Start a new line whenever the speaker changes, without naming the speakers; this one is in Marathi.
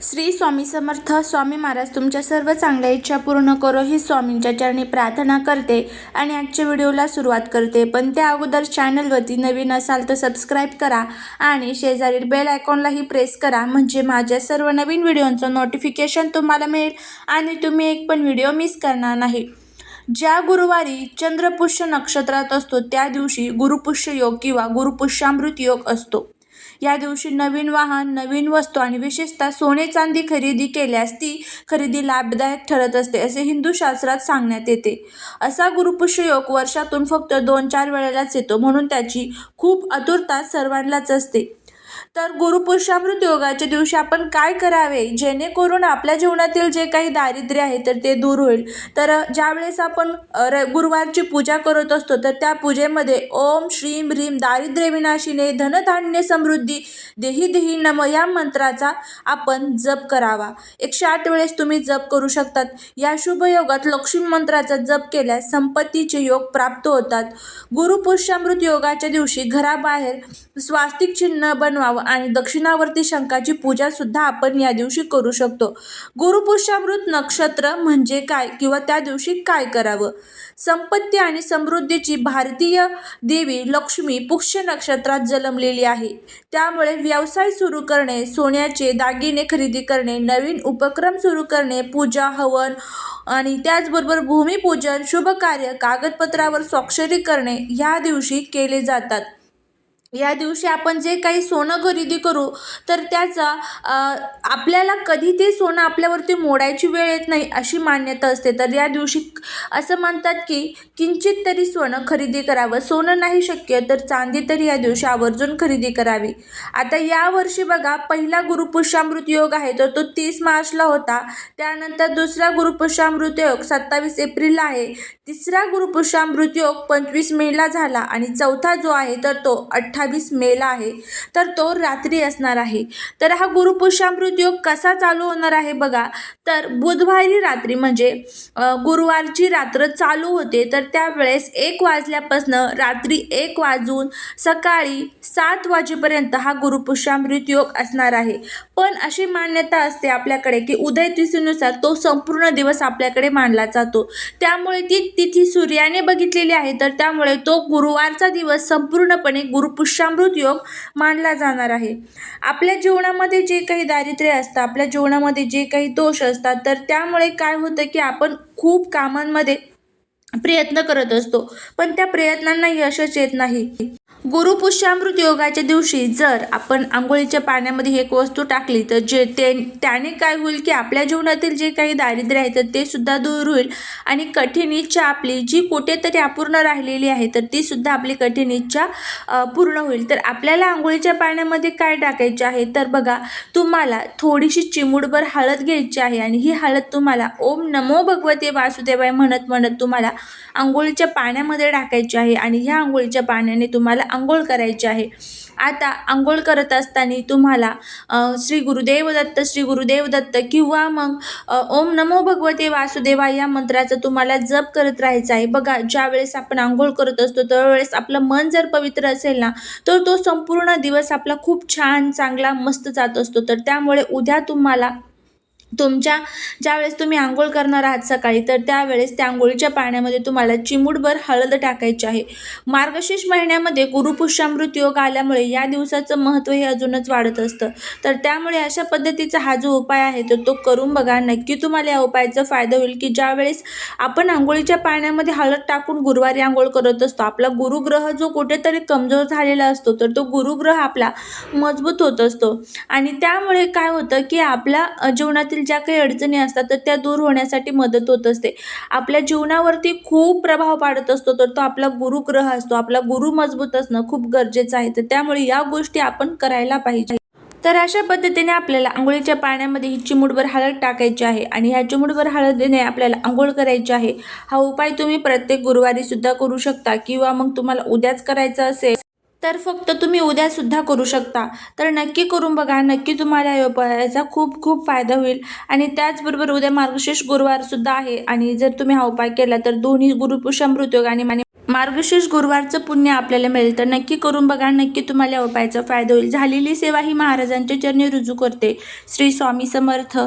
श्री स्वामी समर्थ स्वामी महाराज तुमच्या सर्व चांगल्या इच्छा पूर्ण करो ही स्वामींच्या चरणी प्रार्थना करते आणि आजच्या व्हिडिओला सुरुवात करते. पण त्या अगोदर चॅनलवरती नवीन असाल तर सबस्क्राईब करा आणि शेजारील बेल आयकॉनलाही प्रेस करा. म्हणजे माझ्या सर्व नवीन व्हिडिओंचं नोटिफिकेशन तुम्हाला मिळेल आणि तुम्ही एक पण व्हिडिओ मिस करणार नाही. ज्या गुरुवारी चंद्रपुष्य नक्षत्रात असतो त्या दिवशी गुरुपुष्य योग किंवा गुरुपुष्यामृत योग असतो. या दिवशी नवीन वाहन नवीन वस्तू आणि विशेषतः सोने चांदी खरेदी केल्यास ती खरेदी लाभदायक ठरत असते असे हिंदू शास्त्रात सांगण्यात येते. असा गुरुपुष्य योग वर्षातून फक्त दोन चार वेळेलाच येतो म्हणून त्याची खूप आतुरता सर्वांनाच असते. तर गुरुपुरुषामृत योगाच्या दिवशी आपण काय करावे? जेणेकरून आपल्या जीवनातील जे काही दारिद्र्य आहे तर ते दूर होईल. तर ज्यावेळेस आपण र गुरुवारची पूजा करत असतो तर त्या पूजेमध्ये ओम श्रीम ह्रीम दारिद्र्य विनाशिने धनधान्य समृद्धी देही देही नम या मंत्राचा आपण जप करावा. एकशे आठ वेळेस तुम्ही जप करू शकतात. या शुभ योगात लक्ष्मी मंत्राचा जप केल्यास संपत्तीचे योग प्राप्त होतात. गुरुपुरुषामृत योगाच्या दिवशी घराबाहेर स्वास्तिक चिन्ह बनवावं आणि दक्षिणावर्ती शंखाची पूजा सुद्धा आपण या दिवशी करू शकतो. गुरुपुरुषामृत नक्षत्र म्हणजे काय किंवा त्या दिवशी काय करावं? संपत्ती आणि समृद्धीची भारतीय देवी लक्ष्मी पुष्य नक्षत्रात जन्मलेली आहे. त्यामुळे व्यवसाय सुरू करणे सोन्याचे दागिने खरेदी करणे नवीन उपक्रम सुरू करणे पूजा हवन आणि त्याचबरोबर भूमिपूजन शुभ कार्य कागदपत्रावर स्वाक्षरी करणे ह्या दिवशी केले जातात. या दिवशी आपण जे काही सोनं खरेदी करू तर त्याचा आपल्याला कधी ते सोनं आपल्यावरती मोडायची वेळ येत नाही अशी मान्यता असते. तर या दिवशी असं म्हणतात की किंचित तरी सोनं खरेदी करावं. सोनं नाही शक्य तर चांदी तरी या दिवशी आवर्जून खरेदी करावी. आता यावर्षी बघा पहिला गुरुपुष्यामृत योग आहे तर तो तीस मार्चला होता. त्यानंतर दुसरा गुरुपुष्यामृत योग सत्तावीस एप्रिलला आहे. तिसरा गुरुपुष्यामृत योग पंचवीस मेला झाला आणि चौथा जो आहे तर तो अठ्ठा अठ्ठावीस मेला आहे. तर तो रात्री असणार आहे. तर हा गुरुपुष्यामृत योग कसा चालू होणार आहे बघा. तर बुधवारी रात्री म्हणजे गुरुवारची रात्र चालू होते. तर त्यावेळेस एक वाजल्यापासनं रात्री एक वाजून सकाळी सात वाजेपर्यंत हा गुरुपुष्यामृत योग असणार आहे. पण अशी मान्यता असते आपल्याकडे की उदय तिथीनुसार तो संपूर्ण दिवस आपल्याकडे मानला जातो. त्यामुळे ती तिथी सूर्याने बघितलेली आहे. तर त्यामुळे तो गुरुवारचा दिवस संपूर्णपणे गुरुपुष्यामृत योग मानला जाणार आहे. आपल्या जीवनामध्ये जे काही दारिद्र्य असतं आपल्या जीवनामध्ये जे काही दोष असतात तर त्यामुळे काय होतं की आपण खूप कामांमध्ये प्रयत्न करत असतो. पण त्या प्रयत्नांना यशच येत नाही. गुरुपुष्यामृत योगाच्या दिवशी जर आपण आंघोळीच्या पाण्यामध्ये एक वस्तू टाकली तर जे ते त्याने काय होईल की आपल्या जीवनातील जे काही दारिद्र्य आहे तर ते सुद्धा दूर होईल. आणि कठीण इच्छा आपली जी कुठेतरी अपूर्ण राहिलेली आहे तर ती सुद्धा आपली कठीण इच्छा पूर्ण होईल. तर आपल्याला आंघोळीच्या पाण्यामध्ये काय टाकायचे आहे? तर बघा तुम्हाला थोडीशी चिमुडभर हळद घ्यायची आहे आणि ही हळद तुम्हाला ओम नमो भगवते वासुदेवाय म्हणत म्हणत तुम्हाला आंघोळीच्या पाण्यामध्ये टाकायची आहे आणि ह्या आंघोळीच्या पाण्याने तुम्हाला आंघोळ करायची आहे. आता आंघोळ करत असताना तुम्हाला श्री गुरुदेव दत्त श्री गुरुदेव दत्त किंवा मग ओम नमो भगवते वासुदेवा या मंत्राचा तुम्हाला जप करत राहायचा आहे. बघा ज्या वेळेस आपण आंघोळ करत असतो त्यावेळेस आपलं मन जर पवित्र असेल ना तर तो संपूर्ण दिवस आपला खूप छान चांगला मस्त जात असतो. तर त्यामुळे उद्या तुम्हाला तुमच्या ज्यावेळेस तुम्ही आंघोळ करणार आहात सकाळी तर त्यावेळेस त्या आंघोळीच्या पाण्यामध्ये तुम्हाला चिमूटभर हळद टाकायची आहे. मार्गशीर्ष महिन्यामध्ये गुरुपुष्यामृत योग आल्यामुळे या दिवसाचं महत्त्व हे अजूनच वाढत असतं. तर त्यामुळे अशा पद्धतीचा हा जो उपाय आहे तर तो करून बघा. नक्की तुम्हाला या उपायाचा फायदा होईल की ज्यावेळेस आपण आंघोळीच्या पाण्यामध्ये हळद टाकून गुरुवारी आंघोळ करत असतो आपला गुरुग्रह जो कुठेतरी कमजोर झालेला असतो तर तो गुरुग्रह आपला मजबूत होत असतो. आणि त्यामुळे काय होतं की आपल्या जीवनातील ज्या काही अडचणी असतात तर त्या दूर होण्यासाठी मदत होत असते. आपल्या जीवनावरती खूप प्रभाव पाडत असतो तर तो आपला गुरुग्रह असतो. आपला गुरु मजबूत असणं खूप गरजेचं आहे. तर त्यामुळे या गोष्टी आपण करायला पाहिजे. तर अशा पद्धतीने आपल्याला आंघोळीच्या पाण्यामध्ये ही चिमूटभर हळद टाकायची आहे आणि ह्या चिमूटभर हळदीने आपल्याला आंघोळ करायची आहे. हा उपाय तुम्ही प्रत्येक गुरुवारी सुद्धा करू शकता किंवा मग तुम्हाला उद्याच करायचा असेल तर फक्त तुम्ही उद्यासुद्धा करू शकता. तर नक्की करून बघा नक्की तुम्हाला या उपायाचा खूप खूप फायदा होईल. आणि त्याचबरोबर उद्या मार्गशीर्ष गुरुवारसुद्धा आहे. आणि जर तुम्ही हा उपाय केला तर दोन्ही गुरुपुषामृत योग आणि मार्गशीर्ष गुरुवारचं पुण्य आपल्याला मिळेल. तर नक्की करून बघा नक्की तुम्हाला या उपायाचा फायदा होईल. झालेली सेवा ही महाराजांच्या चरणी रुजू करते. श्री स्वामी समर्थ.